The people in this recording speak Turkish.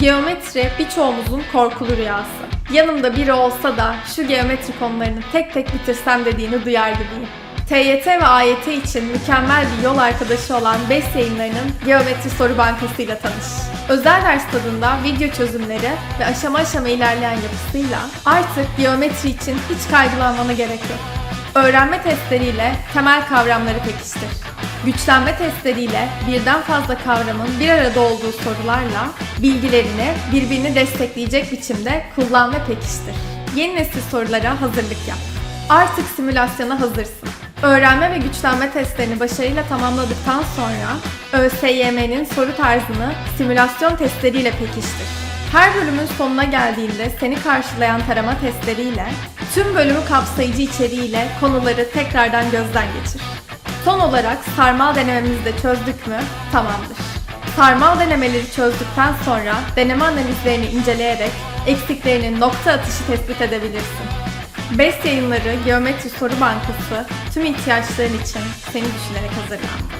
Geometri birçoğumuzun korkulu rüyası. Yanımda biri olsa da şu geometri konularını tek tek bitirsem dediğini duyar gibiyim. TYT ve AYT için mükemmel bir yol arkadaşı olan BES yayınlarının Geometri Soru Bankası ile tanış. Özel ders tadında video çözümleri ve aşama aşama ilerleyen yapısıyla artık geometri için hiç kaygılanmana gerek yok. Öğrenme testleriyle temel kavramları pekiştir. Güçlenme testleriyle birden fazla kavramın bir arada olduğu sorularla bilgilerini birbirini destekleyecek biçimde kullan ve pekiştir. Yeni nesil sorulara hazırlık yap. Artık simülasyona hazırsın. Öğrenme ve güçlenme testlerini başarıyla tamamladıktan sonra ÖSYM'nin soru tarzını simülasyon testleriyle pekiştir. Her bölümün sonuna geldiğinde seni karşılayan tarama testleriyle tüm bölümü kapsayıcı içeriğiyle konuları tekrardan gözden geçir. Son olarak sarmal denememizi de çözdük mü? Tamamdır. Sarmal denemeleri çözdükten sonra deneme analizlerini inceleyerek eksiklerinin nokta atışı tespit edebilirsin. BES yayınları Geometri Soru Bankası tüm ihtiyaçların için seni düşünerek hazırlandı.